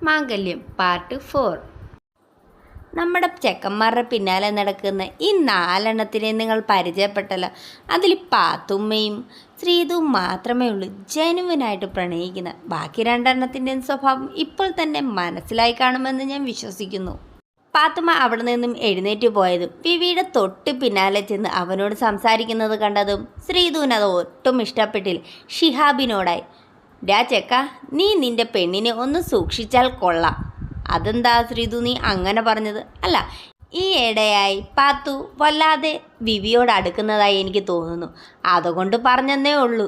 മാംഗല്യം part four നമ്മുടെ ചെക്കന്മാരുടെ പിന്നാലെ നടക്കുന്ന ഈ നാലെണ്ണത്തിനെ നിങ്ങൾ പരിചയപ്പെട്ടല്ലോ. അതിൽ പാത്തുമ്മയും ശ്രീതും മാത്രമേ ഉള്ളൂ. ജനുവിനായിട്ട് പ്രണയിക്കുന്ന ബാക്കി രണ്ടെണ്ണത്തിന്റെയും സ്വഭാവം ഇപ്പോൾ തന്നെ മനസ്സിലായി കാണുമെന്ന് ഞാൻ വിശ്വസിക്കുന്നു. പാത്തുമ്മ അവിടെ നിന്നും എഴുന്നേറ്റ് പോയതും വിവിയുടെ തൊട്ട് പിന്നാലെ ചെന്ന് അവനോട് സംസാരിക്കുന്നത് കണ്ടതും ശ്രീധുവിന് അത് ഒട്ടും ഇഷ്ടപ്പെട്ടില്ല. ഷിഹാബിനോടായി. ഡാ ചെക്ക നീ നിന്റെ പെണ്ണിനെ ഒന്ന് സൂക്ഷിച്ചാൽ കൊള്ളാം. അതെന്താ ശ്രീതു നീ അങ്ങനെ പറഞ്ഞത്? അല്ല ഈ ഇടയായി പാത്തു വല്ലാതെ വിവിയോട് അടുക്കുന്നതായി എനിക്ക് തോന്നുന്നു. അതുകൊണ്ട് പറഞ്ഞെന്നേ ഉള്ളൂ.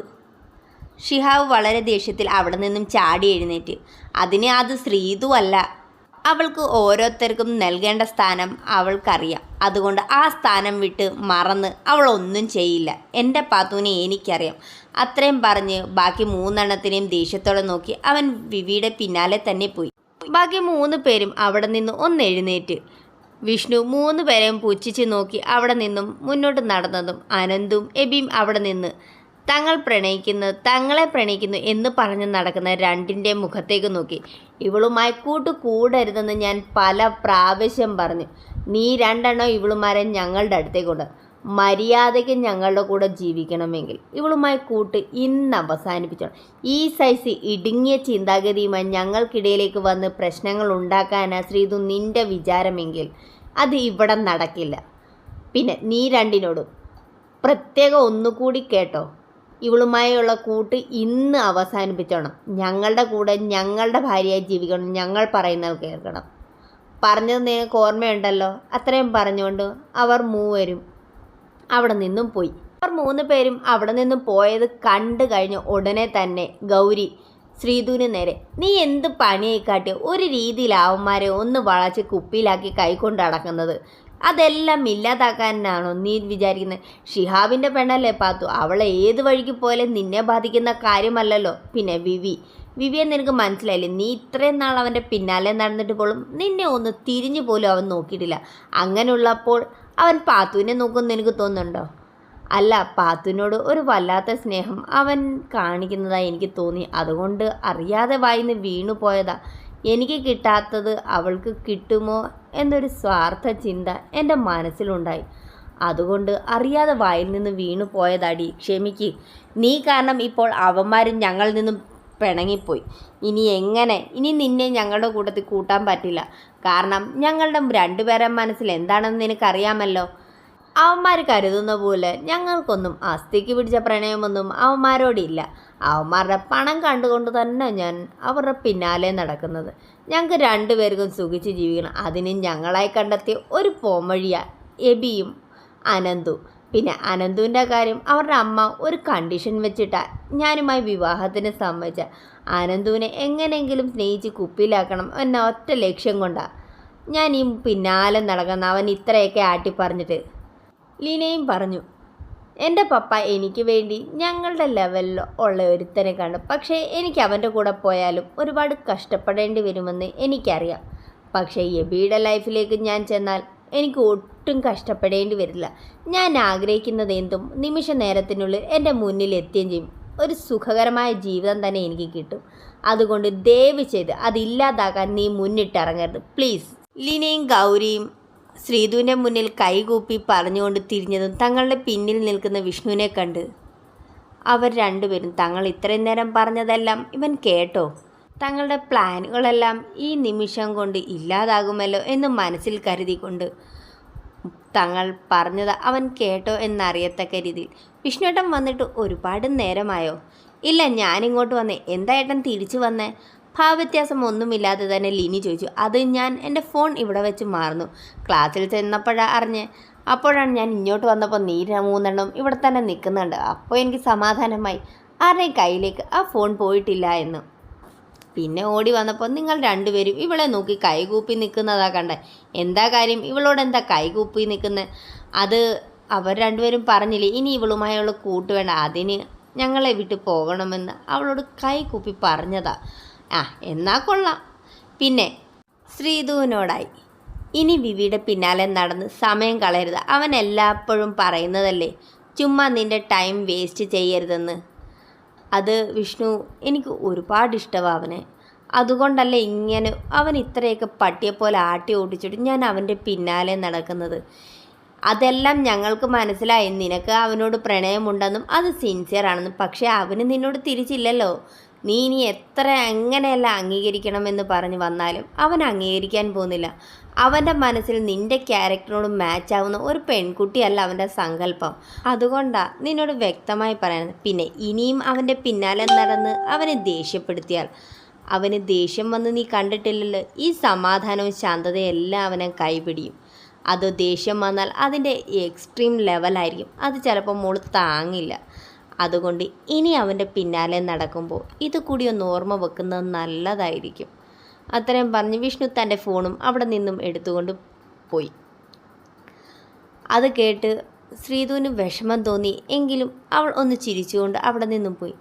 ഷിഹാവ് വളരെ ദേഷ്യത്തിൽ അവിടെ നിന്നും ചാടി എഴുന്നേറ്റ്. അതിനെ അത് ശ്രീതു അല്ല അവൾക്ക് ഓരോരുത്തർക്കും നൽകേണ്ട സ്ഥാനം അവൾക്കറിയാം. അതുകൊണ്ട് ആ സ്ഥാനം വിട്ട് മറന്ന് അവൾ ഒന്നും ചെയ്യില്ല. എന്റെ പാത്തുവിനെ എനിക്കറിയാം. അത്രയും പറഞ്ഞ് ബാക്കി മൂന്നെണ്ണത്തിനെയും ദേഷ്യത്തോടെ നോക്കി അവൻ വിവിയുടെ പിന്നാലെ തന്നെ പോയി. ബാക്കി മൂന്ന് പേരും അവിടെ നിന്ന് ഒന്ന് എഴുന്നേറ്റ്. വിഷ്ണു മൂന്ന് പേരെയും പുച്ഛിച്ച് നോക്കി അവിടെ നിന്നും മുന്നോട്ട് നടന്നതും അനന്തും എബിയും അവിടെ നിന്ന് തങ്ങൾ പ്രണയിക്കുന്നു തങ്ങളെ പ്രണയിക്കുന്നു എന്ന് പറഞ്ഞ് നടക്കുന്ന രണ്ടിന്റെ മുഖത്തേക്ക് നോക്കി. ഇവളുമായി കൂട്ട് കൂടരുതെന്ന് ഞാൻ പല പ്രാവശ്യം പറഞ്ഞു. നീ രണ്ടെണ്ണം ഇവളുമാരെ ഞങ്ങളുടെ അടുത്തേക്ക് കൊണ്ട്. മര്യാദയ്ക്ക് ഞങ്ങളുടെ കൂടെ ജീവിക്കണമെങ്കിൽ ഇവളുമായി കൂട്ട് ഇന്ന് അവസാനിപ്പിച്ചോണം ഈ സൈസ് ഇടുങ്ങിയ ചിന്താഗതിയുമായി ഞങ്ങൾക്കിടയിലേക്ക് വന്ന് പ്രശ്നങ്ങൾ ഉണ്ടാക്കാനാ ശ്രീതു നിന്റെ വിചാരമെങ്കിൽ അത് ഇവിടെ നടക്കില്ല. പിന്നെ നീ രണ്ടിനോടും പ്രത്യേകം ഒന്നുകൂടി കേട്ടോ. ഇവളുമായുള്ള കൂട്ട് ഇന്ന് അവസാനിപ്പിച്ചോണം. ഞങ്ങളുടെ കൂടെ ഞങ്ങളുടെ ഭാര്യയായി ജീവിക്കണം. ഞങ്ങൾ പറയുന്നത് കേൾക്കണം. പറഞ്ഞത് നിങ്ങൾക്ക് ഓർമ്മയുണ്ടല്ലോ? അത്രയും പറഞ്ഞുകൊണ്ട് അവർ മൂവരും അവിടെ നിന്നും പോയി. അവർ മൂന്ന് പേരും അവിടെ നിന്നും പോയത് കണ്ടു കഴിഞ്ഞ ഉടനെ തന്നെ ഗൗരി ശ്രീധുവിന് നേരെ നീ എന്ത് പണിയായി കാട്ടി? ഒരു രീതിയിൽ അവന്മാരെ ഒന്ന് വളച്ച് കുപ്പിയിലാക്കി കൈകൊണ്ട് അടക്കുന്നത്. അതെല്ലാം ഇല്ലാതാക്കാനാണോ നീ വിചാരിക്കുന്നത് ഷിഹാബിന്റെ പെണ്ണല്ലേ പാത്തു. അവളെ ഏത് വഴിക്ക് പോയാലും നിന്നെ ബാധിക്കുന്ന കാര്യമല്ലല്ലോ. പിന്നെ വിവി. വിവിയെ നിനക്ക് മനസ്സിലായില്ലേ? നീ ഇത്രയും നാൾ അവന്റെ പിന്നാലെ നടന്നിട്ട് പോലും നിന്നെ ഒന്ന് തിരിഞ്ഞു പോലും അവൻ നോക്കിയിട്ടില്ല. അങ്ങനെയുള്ളപ്പോൾ അവൻ പാത്തുവിനെ നോക്കുമെന്ന് എനിക്ക് തോന്നുന്നുണ്ടോ? അല്ല പാത്തുവിനോട് ഒരു വല്ലാത്ത സ്നേഹം അവൻ കാണിക്കുന്നതായി എനിക്ക് തോന്നി. അതുകൊണ്ട് അറിയാതെ വായിന്ന് വീണു പോയതാ എനിക്ക് കിട്ടാത്തത് അവൾക്ക് കിട്ടുമോ എന്നൊരു സ്വാർത്ഥ ചിന്ത എന്റെ മനസ്സിലുണ്ടായി. അതുകൊണ്ട് അറിയാതെ വായിൽ നിന്ന് വീണു പോയതടി ക്ഷമിക്ക്. നീ കാരണം ഇപ്പോൾ അവന്മാരും ഞങ്ങളിൽ നിന്നും പിണങ്ങിപ്പോയി. ഇനി എങ്ങനെ? ഇനി നിന്നെ ഞങ്ങളുടെ കൂട്ടത്തിൽ കൂട്ടാൻ പറ്റില്ല. കാരണം ഞങ്ങളുടെ രണ്ടുപേരെ മനസ്സിൽ എന്താണെന്ന് നിനക്കറിയാമല്ലോ? അവന്മാർ കരുതുന്ന പോലെ ഞങ്ങൾക്കൊന്നും അസ്ഥിക്ക് പിടിച്ച പ്രണയമൊന്നും അവന്മാരോടില്ല അവന്മാരുടെ പണം കണ്ടുകൊണ്ട് തന്നെ ഞാൻ അവരുടെ പിന്നാലെ നടക്കുന്നത്. ഞങ്ങൾക്ക് രണ്ടുപേർക്കും സുഖിച്ച് ജീവിക്കണം. അതിന് ഞങ്ങളായി കണ്ടെത്തിയ ഒരു പോംവഴിയ എബിയും അനന്തു. പിന്നെ അനന്തുവിന്റെ കാര്യം അവരുടെ അമ്മ ഒരു കണ്ടീഷൻ വെച്ചിട്ടാ ഞാനുമായി വിവാഹത്തിന് സമ്മതിച്ച. അനന്തുവിനെ എങ്ങനെയെങ്കിലും സ്നേഹിച്ച് കുപ്പിയിലാക്കണം എന്ന ഒറ്റ ലക്ഷ്യം കൊണ്ടാണ് ഞാൻ ഈ പിന്നാലെ നടക്കുന്ന അവൻ ഇത്രയൊക്കെ ആട്ടി പറഞ്ഞിട്ട് ലീനയും പറഞ്ഞു എന്റെ പപ്പ എനിക്ക് വേണ്ടി ഞങ്ങളുടെ ലെവലിൽ ഉള്ള ഒരുത്തനെ കണ്ടു. പക്ഷേ എനിക്ക് അവന്റെ കൂടെ പോയാലും ഒരുപാട് കഷ്ടപ്പെടേണ്ടി വരുമെന്ന് എനിക്കറിയാം. പക്ഷേ എബിയുടെ ലൈഫിലേക്ക് ഞാൻ ചെന്നാൽ എനിക്ക് ഒട്ടും കഷ്ടപ്പെടേണ്ടി വരില്ല. ഞാൻ ആഗ്രഹിക്കുന്നത് എന്തും നിമിഷ നേരത്തിനുള്ളിൽ എന്റെ മുന്നിൽ എത്തുകയും ചെയ്യും. ഒരു സുഖകരമായ ജീവിതം തന്നെ എനിക്ക് കിട്ടും. അതുകൊണ്ട് ദയവ് ചെയ്ത് അതില്ലാതാക്കാൻ നീ മുന്നിട്ടിറങ്ങരുത്. പ്ലീസ് ലിനയും ഗൗരിയും ശ്രീധുവിന്റെ മുന്നിൽ കൈകൂപ്പി പറഞ്ഞുകൊണ്ട് തിരിഞ്ഞതും തങ്ങളുടെ പിന്നിൽ നിൽക്കുന്ന വിഷ്ണുവിനെ കണ്ട് അവർ രണ്ടുപേരും തങ്ങൾ ഇത്രയും നേരം പറഞ്ഞതെല്ലാം ഇവൻ കേട്ടോ? തങ്ങളുടെ പ്ലാനുകളെല്ലാം ഈ നിമിഷം കൊണ്ട് ഇല്ലാതാകുമല്ലോ എന്ന് മനസ്സിൽ കരുതിക്കൊണ്ട് തങ്ങൾ പറഞ്ഞത് അവൻ കേട്ടോ എന്നറിയത്തക്ക രീതിയിൽ. വിഷ്ണുവേട്ടൻ വന്നിട്ട് ഒരുപാട് നേരമായോ? ഇല്ല ഞാനിങ്ങോട്ട് വന്നേ. എന്താ ഏട്ടൻ തിരിച്ചു വന്നേ? ഭാവവ്യത്യാസം ഒന്നുമില്ലാതെ തന്നെ ലിനി ചോദിച്ചു അത് ഞാൻ എന്റെ ഫോൺ ഇവിടെ വെച്ച് മാറുന്നു. ക്ലാസ്സിൽ ചെന്നപ്പോഴാണ് അറിഞ്ഞ്. അപ്പോഴാണ് ഞാൻ ഇങ്ങോട്ട് വന്നപ്പോൾ നീര മൂന്നെണ്ണം ഇവിടെ തന്നെ നിൽക്കുന്നുണ്ട്. അപ്പോൾ എനിക്ക് സമാധാനമായി. ആരുടെയും കയ്യിലേക്ക്? ആ ഫോൺ പോയിട്ടില്ല എന്ന്. പിന്നെ ഓടി വന്നപ്പോൾ നിങ്ങൾ രണ്ടുപേരും ഇവളെ നോക്കി കൈകൂപ്പി നിൽക്കുന്നതാ കണ്ടേ. എന്താ കാര്യം? ഇവളോട് എന്താ കൈകൂപ്പി നിൽക്കുന്നത് അത് അവർ രണ്ടുപേരും പറഞ്ഞില്ലേ ഇനി ഇവളുമായുള്ള കൂട്ട് വേണ്ട അതിന് ഞങ്ങളെ വിട്ട് പോകണമെന്ന് അവളോട് കൈകൂപ്പി പറഞ്ഞതാ. ആ എന്നാ കൊള്ളാം. പിന്നെ ശ്രീധുവിനോടായി. ഇനി വിവിയുടെ പിന്നാലെ നടന്ന് സമയം കളയരുത്. അവൻ എല്ലായ്പ്പോഴും പറയുന്നതല്ലേ ചുമ്മാ നിന്റെ ടൈം വേസ്റ്റ് ചെയ്യരുതെന്ന്. അത് വിഷ്ണു എനിക്ക് ഒരുപാട് ഇഷ്ടമാണ് അവനെ. അതുകൊണ്ടല്ലേ ഇങ്ങനെ അവൻ ഇത്രയൊക്കെ പട്ടിയെപ്പോലെ ആട്ടി ഓടിച്ചിട്ട് ഞാൻ അവന്റെ പിന്നാലെ നടക്കുന്നത്? അതെല്ലാം ഞങ്ങൾക്ക് മനസ്സിലായി. നിനക്ക് അവനോട് പ്രണയമുണ്ടെന്നും അത് സിൻസിയർ ആണെന്നും. പക്ഷേ അവന് നിന്നോട് തിരിച്ചില്ലല്ലോ. നീ ഇനി എത്ര എങ്ങനെയല്ല അംഗീകരിക്കണമെന്ന് പറഞ്ഞ് വന്നാലും അവൻ അംഗീകരിക്കാൻ പോകുന്നില്ല. അവന്റെ മനസ്സിൽ നിന്റെ ക്യാരക്ടറിനോട് മാച്ച് ആവുന്ന ഒരു പെൺകുട്ടിയല്ല അവന്റെ സങ്കല്പം. അതുകൊണ്ടാണ് നിന്നോട് വ്യക്തമായി പറയുന്നത് പിന്നെ ഇനിയും അവന്റെ പിന്നാലെ നടന്ന് അവനെ ദേഷ്യപ്പെടുത്തിയാൽ? അവന് ദേഷ്യം വന്ന് നീ കണ്ടിട്ടില്ലല്ലോ ഈ സമാധാനവും ശാന്തതയും എല്ലാം അവനെ കൈപിടിയും. അത് ദേഷ്യം വന്നാൽ അതിന്റെ എക്സ്ട്രീം ലെവലായിരിക്കും അത് ചിലപ്പോൾ മോൾ താങ്ങില്ല. അതുകൊണ്ട് ഇനി അവന്റെ പിന്നാലെ നടക്കുമ്പോൾ ഇത് കൂടി ഒന്ന് ഓർമ്മ വെക്കുന്നത് നല്ലതായിരിക്കും. അത്രയും പറഞ്ഞ് വിഷ്ണു തന്റെ ഫോണും അവിടെ നിന്നും എടുത്തുകൊണ്ട് പോയി. അത് കേട്ട് ശ്രീധുവിന് വിഷമം തോന്നി. എങ്കിലും അവൾ ഒന്ന് ചിരിച്ചുകൊണ്ട് അവിടെ നിന്നും പോയി.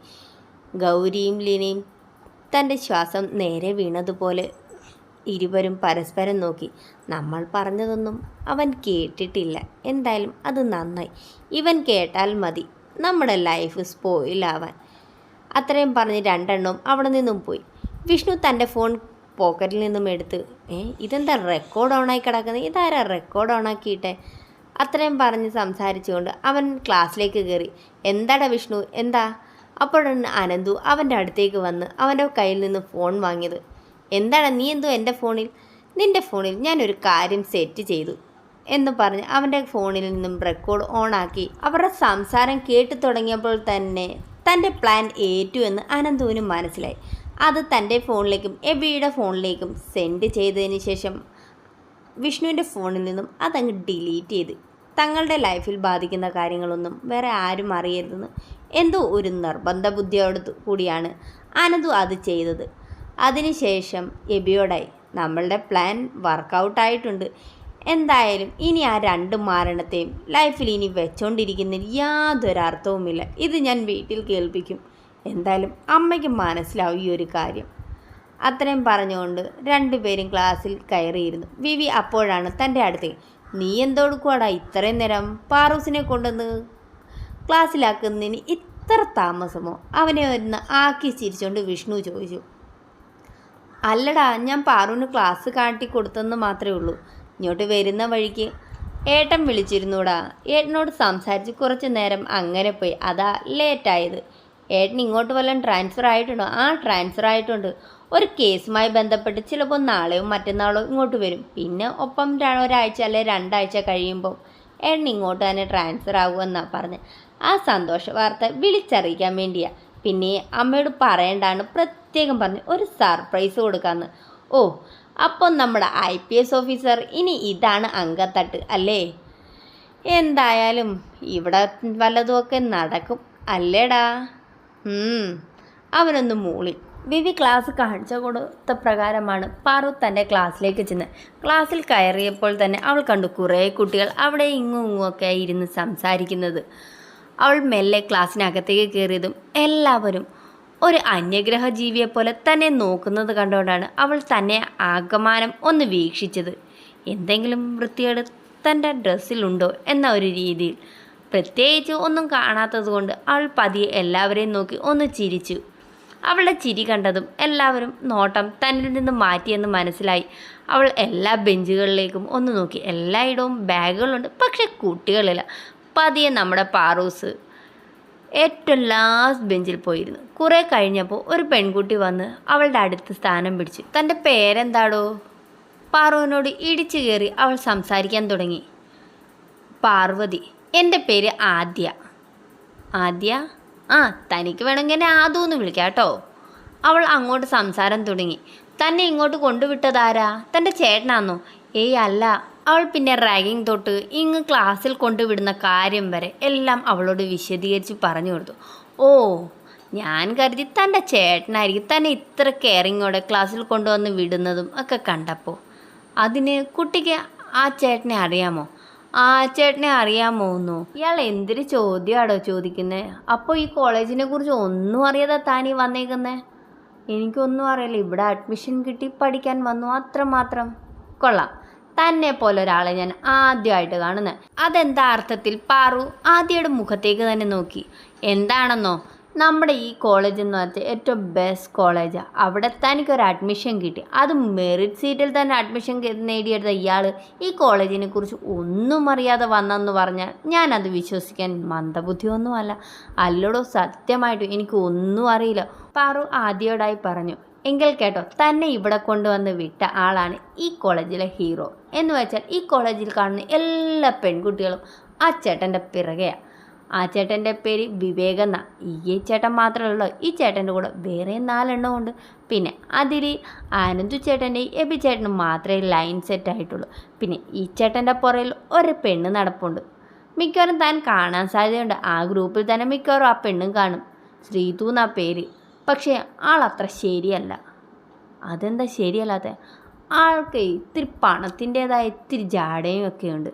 ഗൗരിയും ലീനയും തന്റെ ശ്വാസം നേരെ വീണതുപോലെ ഇരുവരും പരസ്പരം നോക്കി. നമ്മൾ പറഞ്ഞതൊന്നും അവൻ കേട്ടിട്ടില്ല. എന്തായാലും അത് നന്നായി. ഇവൻ കേട്ടാൽ മതി. നമ്മുടെ ലൈഫ് സ്പോയിലാവാൻ അത്രയും പറഞ്ഞ് രണ്ടെണ്ണവും അവിടെ നിന്നും പോയി. വിഷ്ണു തന്റെ ഫോൺ പോക്കറ്റിൽ നിന്നും എടുത്ത് ഏ ഇതെന്താ റെക്കോർഡ് ഓണായി കിടക്കുന്നത് ഇതാരാ റെക്കോർഡ് ഓണാക്കിയിട്ടെ അത്രയും പറഞ്ഞ് സംസാരിച്ചുകൊണ്ട് അവൻ ക്ലാസ്സിലേക്ക് കയറി. എന്താടാ വിഷ്ണു? എന്താ? അപ്പോഴാണ് അനന്തു അവന്റെ അടുത്തേക്ക് വന്ന് അവന്റെ കയ്യിൽ നിന്ന് ഫോൺ വാങ്ങിയത്. എന്താണ് നീ എന്തോ എന്റെ ഫോണിൽ നിന്റെ ഫോണിൽ ഞാനൊരു കാര്യം സെറ്റ് ചെയ്തു. എന്ന് പറഞ്ഞ് അവന്റെ ഫോണിൽ നിന്നും റെക്കോർഡ് ഓണാക്കി അവരുടെ സംസാരം കേട്ടു തുടങ്ങിയപ്പോൾ തന്നെ തന്റെ പ്ലാൻ ഏറ്റു എന്ന് അനന്തുവിന് മനസ്സിലായി. അത് തന്റെ ഫോണിലേക്കും എബിയുടെ ഫോണിലേക്കും സെൻഡ് ചെയ്തതിന് ശേഷം വിഷ്ണുവിന്റെ ഫോണിൽ നിന്നും അതങ്ങ് ഡിലീറ്റ് ചെയ്ത്. തങ്ങളുടെ ലൈഫിൽ ബാധിക്കുന്ന കാര്യങ്ങളൊന്നും വേറെ ആരും അറിയരുതെന്ന് എന്തോ ഒരു നിർബന്ധ ബുദ്ധിയോട് കൂടിയാണ് അനന്തു അത് ചെയ്തത്. അതിനുശേഷം എബിയോടായി നമ്മളുടെ പ്ലാൻ വർക്കൗട്ടായിട്ടുണ്ട് എന്തായാലും ഇനി ആ രണ്ട് മാരണത്തെയും ലൈഫിൽ ഇനി വെച്ചോണ്ടിരിക്കുന്നതിന് യാതൊരു അർത്ഥവുമില്ല ഇത് ഞാൻ വീട്ടിൽ കേൾപ്പിക്കും. എന്തായാലും അമ്മയ്ക്ക് മനസ്സിലാവും ഈ ഒരു കാര്യം. അത്രയും പറഞ്ഞുകൊണ്ട് രണ്ടുപേരും ക്ലാസ്സിൽ കയറിയിരുന്നു. വിവി അപ്പോഴാണ് തന്റെ അടുത്തേക്ക് നീ എന്തോടുക്കുവാടാ ഇത്രയും നേരം പാറൂസിനെ കൊണ്ടുവന്ന് ക്ലാസ്സിലാക്കുന്നതിന് ഇത്ര താമസമോ? അവനെ ഒന്ന് ആക്കി ചിരിച്ചുകൊണ്ട് വിഷ്ണു ചോദിച്ചു. അല്ലടാ ഞാൻ പാറുവിന് ക്ലാസ് കാട്ടി കൊടുത്തെന്ന് മാത്രമേ ഉള്ളൂ. ഇങ്ങോട്ട് വരുന്ന വഴിക്ക് ഏട്ടൻ വിളിച്ചിരുന്നൂടാ. ഏട്ടനോട് സംസാരിച്ച് കുറച്ച് നേരം അങ്ങനെ പോയി. അതാ ലേറ്റായത്. ഏട്ടൻ ഇങ്ങോട്ട് വല്ലതും ട്രാൻസ്ഫർ ആയിട്ടുണ്ടോ? ആ ട്രാൻസ്ഫർ ആയിട്ടുണ്ട്. ഒരു കേസുമായി ബന്ധപ്പെട്ട് ചിലപ്പോൾ നാളെയും മറ്റന്നാളോ ഇങ്ങോട്ട് വരും. പിന്നെ ഒപ്പം ഒരാഴ്ച അല്ലെ രണ്ടാഴ്ച കഴിയുമ്പോൾ ഏട്ടൻ ഇങ്ങോട്ട് തന്നെ ട്രാൻസ്ഫർ ആകുമെന്നാണ് പറഞ്ഞത് ആ സന്തോഷ വാർത്ത വിളിച്ചറിയിക്കാൻ വേണ്ടിയാ. പിന്നെ അമ്മയോട് പറയണ്ടാണ് പ്രത്യേകം പറഞ്ഞ് ഒരു സർപ്രൈസ് കൊടുക്കാമെന്ന് ഓ അപ്പം നമ്മുടെ ഐ പി എസ് ഓഫീസർ ഇനി ഇതാണ് അങ്കത്തട്ട് അല്ലേ? എന്തായാലും ഇവിടെ വല്ലതുമൊക്കെ നടക്കും അല്ലേടാ? അവനൊന്ന് മൂളി. വിവി ക്ലാസ് കാഴ്ച കൊടുത്ത പ്രകാരമാണ് പാറു തന്റെ ക്ലാസ്സിലേക്ക് ചെന്ന്. ക്ലാസ്സിൽ കയറിയപ്പോൾ തന്നെ അവൾ കണ്ടു കുറേ കുട്ടികൾ അവിടെ ഇങ്ങും ഇങ്ങുമൊക്കെ ഇരുന്ന് സംസാരിക്കുന്നത്. അവൾ മെല്ലെ ക്ലാസ്സിനകത്തേക്ക് കയറിയതും എല്ലാവരും ഒരു അന്യഗ്രഹ ജീവിയെ പോലെ തന്നെ നോക്കുന്നത് കണ്ടുകൊണ്ടാണ് അവൾ തന്നെ ആകമാനം ഒന്ന് വീക്ഷിച്ചത്. എന്തെങ്കിലും വൃത്തികേട് തന്റെ ഡ്രസ്സിലുണ്ടോ എന്ന ഒരു രീതിയിൽ. പ്രത്യേകിച്ച് ഒന്നും കാണാത്തതുകൊണ്ട് അവൾ പതിയെ എല്ലാവരെയും നോക്കി ഒന്ന് ചിരിച്ചു. അവളുടെ ചിരി കണ്ടതും എല്ലാവരും നോട്ടം തന്നിൽ നിന്ന് മാറ്റിയെന്ന് മനസ്സിലായി. അവൾ എല്ലാ ബെഞ്ചുകളിലേക്കും ഒന്ന് നോക്കി. എല്ലായിടവും ബാഗുകളുണ്ട് പക്ഷെ കുട്ടികളില്ല. പതിയെ നമ്മുടെ പാറൂസ്. ഏറ്റവും ലാസ്റ്റ് ബെഞ്ചിൽ പോയിരുന്നു. കുറേ കഴിഞ്ഞപ്പോൾ ഒരു പെൺകുട്ടി വന്ന് അവളുടെ അടുത്ത് സ്ഥാനം പിടിച്ചു. തന്റെ പേരെന്താടോ? പാർവനോട് ഇടിച്ചു കയറി അവൾ സംസാരിക്കാൻ തുടങ്ങി. പാർവതി എന്റെ പേര് ആദ്യ. ആദ്യ? ആ തനിക്ക് വേണമെങ്കിൽ എന്നെ ആദു എന്ന് വിളിക്കാം കേട്ടോ. അവൾ അങ്ങോട്ട് സംസാരം തുടങ്ങി. തന്നെ ഇങ്ങോട്ട് കൊണ്ടുവിട്ടതാരാ? തന്റെ ചേട്ടനാന്നോ? ഏയ് അല്ല. അവൾ പിന്നെ റാഗിങ് തൊട്ട് ഇങ്ങ് ക്ലാസ്സിൽ കൊണ്ടുവിടുന്ന കാര്യം വരെ എല്ലാം അവളോട് വിശദീകരിച്ച് പറഞ്ഞു കൊടുത്തു. ഓ ഞാൻ കരുതി തന്റെ ചേട്ടനായിരിക്കും തന്നെ ഇത്ര കെയറിങ്ങോടെ ക്ലാസ്സിൽ കൊണ്ടുവന്ന് വിടുന്നതും ഒക്കെ കണ്ടപ്പോൾ അതിന് കുട്ടിക്ക് ആ ചേട്ടനെ അറിയാമോ? ആ ചേട്ടനെ അറിയാമോ എന്നോ ഇയാൾ എന്തൊരു ചോദ്യമാണോ ചോദിക്കുന്നത് അപ്പോൾ ഈ കോളേജിനെ കുറിച്ച് ഒന്നും അറിയാതെ താനീ വന്നേക്കുന്നേ? എനിക്കൊന്നും അറിയില്ല. ഇവിടെ അഡ്മിഷൻ കിട്ടി പഠിക്കാൻ വന്നു. അത്രമാത്രം. കൊള്ളാം. തന്നെ പോലെ ഒരാളെ ഞാൻ ആദ്യമായിട്ട് കാണുന്നത് അതെന്താ അർത്ഥത്തിൽ? പാറു ആദ്യയുടെ മുഖത്തേക്ക് തന്നെ നോക്കി. എന്താണെന്നോ? നമ്മുടെ ഈ കോളേജ് എന്ന് വെച്ചാൽ ഏറ്റവും ബെസ്റ്റ് കോളേജാണ് അവിടെ തനിക്കൊരു അഡ്മിഷൻ കിട്ടി. അത് മെറിറ്റ് സീറ്റിൽ തന്നെ അഡ്മിഷൻ നേടിയെടുത്ത ഇയാൾ ഈ കോളേജിനെ കുറിച്ച് ഒന്നും അറിയാതെ വന്നെന്ന് പറഞ്ഞാൽ ഞാനത് വിശ്വസിക്കാൻ മന്ദബുദ്ധിയൊന്നുമല്ല. അല്ലടോ സത്യമായിട്ടും എനിക്ക് ഒന്നും അറിയില്ല. പാറു ആദ്യോടായി പറഞ്ഞു. എങ്കിൽ കേട്ടോ തന്നെ ഇവിടെ കൊണ്ടുവന്ന് വിട്ട ആളാണ് ഈ കോളേജിലെ ഹീറോ. എന്ന് വെച്ചാൽ ഈ കോളേജിൽ കാണുന്ന എല്ലാ പെൺകുട്ടികളും ആ ചേട്ടന്റെ പിറകെയാണ് ആ ചേട്ടന്റെ പേര് വിവേക് എന്നാ. ഈ ചേട്ടൻ മാത്രമല്ലോ ഈ ചേട്ടന്റെ കൂടെ വേറെ നാലെണ്ണം ഉണ്ട്. പിന്നെ അതിൽ ആനന്ദു ചേട്ടന്റെയും എബി ചേട്ടനും മാത്രമേ ലൈൻ സെറ്റ് ആയിട്ടുള്ളൂ. പിന്നെ ഈ ചേട്ടന്റെ പുറയിൽ ഒരു പെണ്ണ് നടപ്പുണ്ട്. മിക്കവാറും താൻ കാണാൻ സാധ്യതയുണ്ട്. ആ ഗ്രൂപ്പിൽ തന്നെ മിക്കവാറും ആ പെണ്ണും കാണും. ശ്രീതു എന്നാ പേര്. പക്ഷേ ആളത്ര ശരിയല്ല. അതെന്താ ശരിയല്ലാത്ത? ആൾക്ക് ഇത്തിരി പണത്തിന്റേതായ ഇത്തിരി ജാടയും ഒക്കെ ഉണ്ട്.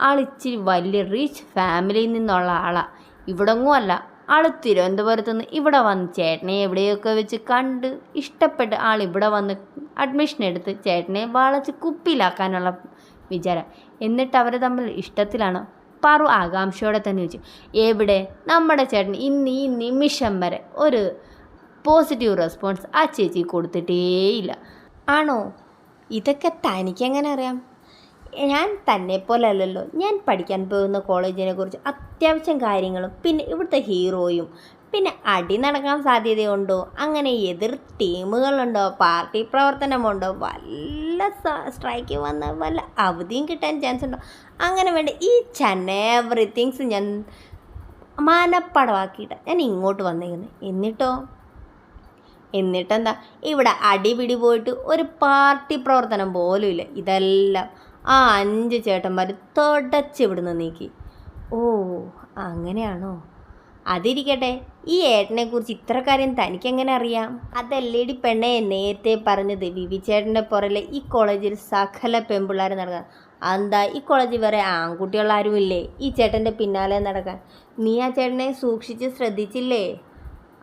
ആൾ ഇച്ചിരി വലിയ റിച്ച് ഫാമിലിയിൽ നിന്നുള്ള ആളാണ് ഇവിടെങ്ങും അല്ല. ആൾ തിരുവനന്തപുരത്ത് നിന്ന് ഇവിടെ വന്ന് ചേട്ടനെ എവിടെയൊക്കെ വെച്ച് കണ്ട് ഇഷ്ടപ്പെട്ട് ആൾ ഇവിടെ വന്ന് അഡ്മിഷൻ എടുത്ത് ചേട്ടനെ വളച്ച് കുപ്പിയിലാക്കാനുള്ള വിചാരം. എന്നിട്ട് അവർ തമ്മിൽ ഇഷ്ടത്തിലാണ്? പാറു ആകാംക്ഷയോടെ തന്നെ ചോദിച്ചു. എവിടെ? നമ്മുടെ ചേട്ടൻ ഇന്ന് ഈ നിമിഷം വരെ ഒരു പോസിറ്റീവ് റെസ്പോൺസ് ആ ചേച്ചി കൊടുത്തിട്ടേയില്ല. ആണോ? ഇതൊക്കെ തനിക്കെങ്ങനെ അറിയാം? ഞാൻ തന്നെ പോലെ അല്ലല്ലോ ഞാൻ പഠിക്കാൻ പോകുന്ന കോളേജിനെ കുറിച്ച് അത്യാവശ്യം കാര്യങ്ങളും പിന്നെ ഇവിടുത്തെ ഹീറോയും പിന്നെ അടി നടക്കാൻ സാധ്യതയുണ്ടോ? അങ്ങനെ എതിർ ടീമുകളുണ്ടോ? പാർട്ടി പ്രവർത്തനമുണ്ടോ? വല്ല സ്ട്രൈക്ക് വന്ന വല്ല അവധിയും കിട്ടാൻ ചാൻസ് ഉണ്ടോ അങ്ങനെ വേണ്ട ഈ ചന്ന എവറിത്തിങ്സ് ഞാൻ മാനപ്പടമാക്കിയിട്ട് ഞാൻ ഇങ്ങോട്ട് വന്നേക്കുന്നത് എന്നിട്ടോ? എന്നിട്ടെന്താ? ഇവിടെ അടിപിടി പോയിട്ട് ഒരു പാർട്ടി പ്രവർത്തനം പോലും ഇല്ല. ഇതെല്ലാം ആ അഞ്ച് ചേട്ടന്മാർ തുടച്ച് ഇവിടുന്ന് നീക്കി. ഓ അങ്ങനെയാണോ? അതിരിക്കട്ടെ. ഈ ഏട്ടനെ കുറിച്ച് ഇത്ര കാര്യം തനിക്കെങ്ങനെ അറിയാം? അതല്ലേടി പെണ്ണെ നേരത്തെ പറഞ്ഞത് വിവി ചേട്ടന്റെ പുറലെ ഈ കോളേജിൽ സകല പെൺപിള്ളേർ നടക്കാൻ. എന്താ ഈ കോളേജിൽ വേറെ ആൺകുട്ടികളാരും ഇല്ലേ? ഈ ചേട്ടന്റെ പിന്നാലെ നടക്കാൻ. നീ ആ ചേട്ടനെ സൂക്ഷിച്ച് ശ്രദ്ധിച്ചില്ലേ?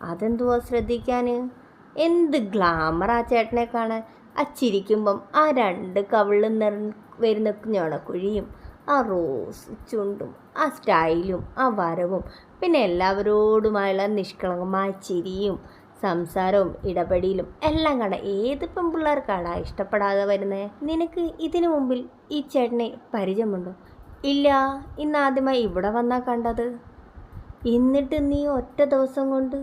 അതെന്തുവാ ശ്രദ്ധിക്കാൻ എന്ത് ഗ്ലാമർ ആ ചേട്ടനെ കാണാൻ? ആ ചിരിക്കുമ്പം ആ രണ്ട് കവിളിൽ നിറ വരുന്ന ഞൊണക്കുഴിയും ആ റോസ് ചുണ്ടും ആ സ്റ്റൈലും ആ വരവും പിന്നെ എല്ലാവരോടുമായുള്ള നിഷ്കളങ്കമായ ചിരിയും സംസാരവും ഇടപെടലും എല്ലാം കണ്ട ഏത് പെൺപിള്ളേർക്കാണ് ഇഷ്ടപ്പെടാതെ വരുന്നത് നിനക്ക് ഇതിനു മുമ്പിൽ ഈ ചേട്ടനെ പരിചയമുണ്ടോ? ഇല്ല ഇന്ന് ആദ്യമായി ഇവിടെ വന്നാ കണ്ടത്. എന്നിട്ട് നീ ഒറ്റ ദിവസം കൊണ്ട്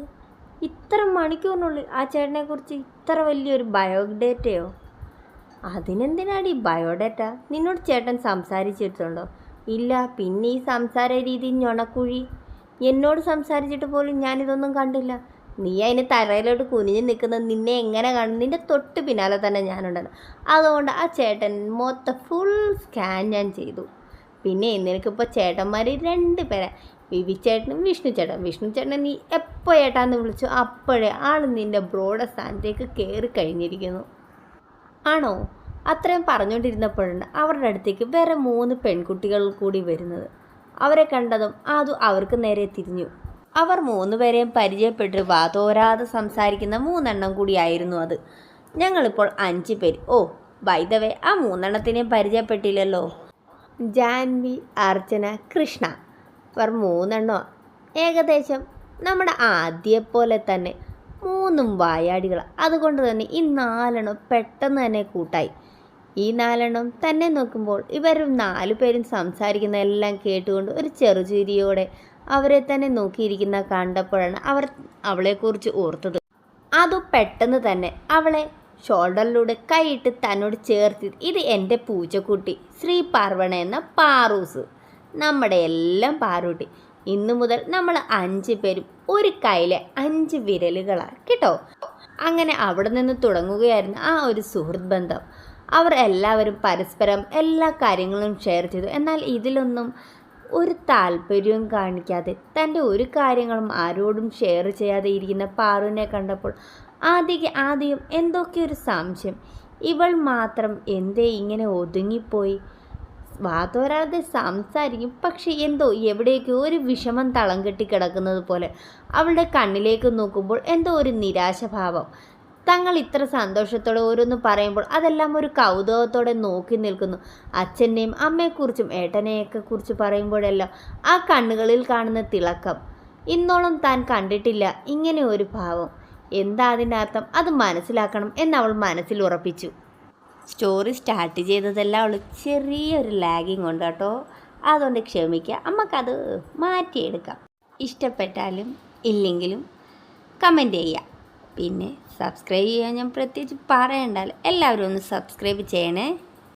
ഇത്ര മണിക്കൂറിനുള്ളിൽ ആ ചേട്ടനെക്കുറിച്ച് ഇത്ര വലിയൊരു ബയോഡേറ്റയോ? അതിനെന്തിനാടി ബയോഡേറ്റ? നിന്നോട് ചേട്ടൻ സംസാരിച്ചിട്ടുണ്ടോ? ഇല്ല പിന്നെ ഈ സംസാര രീതി ഞൊണക്കുഴി. എന്നോട് സംസാരിച്ചിട്ട് പോലും ഞാനിതൊന്നും കണ്ടില്ല. നീ അതിന് തലയിലോട്ട് കുനിഞ്ഞ് നിൽക്കുന്നത് നിന്നെ എങ്ങനെ കാണും? നിന്റെ തൊട്ട് പിന്നാലെ തന്നെ ഞാനുണ്ടായിരുന്നു അതുകൊണ്ട് ആ ചേട്ടൻ മൊത്തം ഫുൾ സ്കാൻ ഞാൻ ചെയ്തു. പിന്നെ നിനക്കിപ്പോൾ ചേട്ടന്മാർ രണ്ട് പേരെ വിവി ചേട്ടനും വിഷ്ണു ചേട്ടൻ വിഷ്ണു ചേട്ടനെ നീ എപ്പോൾ ഏട്ടാന്ന് വിളിച്ചു? അപ്പോഴേ ആൾ നിന്റെ ബ്രോഡ സ്ഥാനത്തേക്ക് കയറി കഴിഞ്ഞിരിക്കുന്നു. ആണോ? അത്രയും പറഞ്ഞുകൊണ്ടിരുന്നപ്പോഴാണ് അവരുടെ അടുത്തേക്ക് വേറെ മൂന്ന് പെൺകുട്ടികൾ കൂടി വരുന്നത്. അവരെ കണ്ടതും ആദു അവർക്ക് നേരെ തിരിഞ്ഞു. അവർ മൂന്നുപേരെയും പരിചയപ്പെട്ട് വാതോരാതെ സംസാരിക്കുന്ന മൂന്നെണ്ണം കൂടിയായിരുന്നു അത്. ഞങ്ങളിപ്പോൾ അഞ്ച് പേര്. ഓ വൈദവേ ആ മൂന്നെണ്ണത്തിനെയും പരിചയപ്പെട്ടില്ലല്ലോ. ജാൻവി അർച്ചന കൃഷ്ണ. ഇവർ മൂന്നെണ്ണോ? ഏകദേശം നമ്മുടെ ആദ്യപോലെ തന്നെ മൂന്നും വായാടികൾ അതുകൊണ്ട് തന്നെ ഈ നാലെണ്ണം പെട്ടെന്ന് തന്നെ കൂട്ടായി. ഈ നാലെണ്ണം തന്നെ നോക്കുമ്പോൾ ഇവരും നാലു പേരും സംസാരിക്കുന്നതെല്ലാം കേട്ടുകൊണ്ട് ഒരു ചെറുചിരിയോടെ അവരെ തന്നെ നോക്കിയിരിക്കുന്ന കണ്ടപ്പോഴാണ് അവർ അവളെക്കുറിച്ച് ഓർത്തത്. അതു പെട്ടെന്ന് തന്നെ അവളെ ഷോൾഡറിലൂടെ കൈയിട്ട് തന്നോട് ചേർത്തി ഇത് എന്റെ പൂച്ചക്കുട്ടി ശ്രീ പാർവണ എന്ന പാറൂസ്. നമ്മുടെ എല്ലാം പാറൂട്ടി. ഇന്നു മുതൽ നമ്മൾ അഞ്ച് പേരും ഒരു കയ്യിലെ അഞ്ച് വിരലുകളാണ് കേട്ടോ? അങ്ങനെ അവിടെ നിന്ന് തുടങ്ങുകയായിരുന്നു ആ ഒരു സുഹൃത്ത് ബന്ധം. അവർ എല്ലാവരും പരസ്പരം എല്ലാ കാര്യങ്ങളും ഷെയർ ചെയ്തു. എന്നാൽ ഇതിലൊന്നും ഒരു താല്പര്യവും കാണിക്കാതെ തന്റെ ഒരു കാര്യങ്ങളും ആരോടും ഷെയർ ചെയ്യാതെ ഇരിക്കുന്ന പാറുവിനെ കണ്ടപ്പോൾ ആദ്യ ആദ്യം എന്തൊക്കെയൊരു സംശയം. ഇവൾ മാത്രം എന്തേ ഇങ്ങനെ ഒതുങ്ങിപ്പോയി? വാതോരാതെ സംസാരിക്കും. പക്ഷെ എന്തോ എവിടേക്കോ ഒരു വിഷമം തളം കെട്ടി കിടക്കുന്നത് പോലെ അവളുടെ കണ്ണിലേക്ക് നോക്കുമ്പോൾ എന്തോ ഒരു നിരാശഭാവം. തങ്ങൾ ഇത്ര സന്തോഷത്തോടെ ഓരോന്ന് പറയുമ്പോൾ അതെല്ലാം ഒരു കൗതുകത്തോടെ നോക്കി നിൽക്കുന്നു. അച്ഛനെയും അമ്മയെക്കുറിച്ചും ഏട്ടനെയൊക്കെ കുറിച്ച് പറയുമ്പോഴെല്ലാം ആ കണ്ണുകളിൽ കാണുന്ന തിളക്കം. ഇന്നോളം താൻ കണ്ടിട്ടില്ല ഇങ്ങനെ ഒരു ഭാവം. എന്താ അതിന്റെ അർത്ഥം? അത് മനസ്സിലാക്കണം എന്നവൾ മനസ്സിൽ ഉറപ്പിച്ചു. സ്റ്റോറി സ്റ്റാർട്ട് ചെയ്തതെല്ലാം അവൾ ചെറിയൊരു ലാഗിങ് ഉണ്ട് കേട്ടോ. അതുകൊണ്ട് ക്ഷമിക്കുക നമുക്കത് മാറ്റിയെടുക്കാം. ഇഷ്ടപ്പെട്ടാലും ഇല്ലെങ്കിലും കമന്റ് ചെയ്യാം. പിന്നെ സബ്സ്ക്രൈബ് ചെയ്യാൻ ഞാൻ പ്രത്യേകിച്ച് പറയണ്ടല്ലോ എല്ലാവരും ഒന്ന് സബ്സ്ക്രൈബ് ചെയ്യണേ.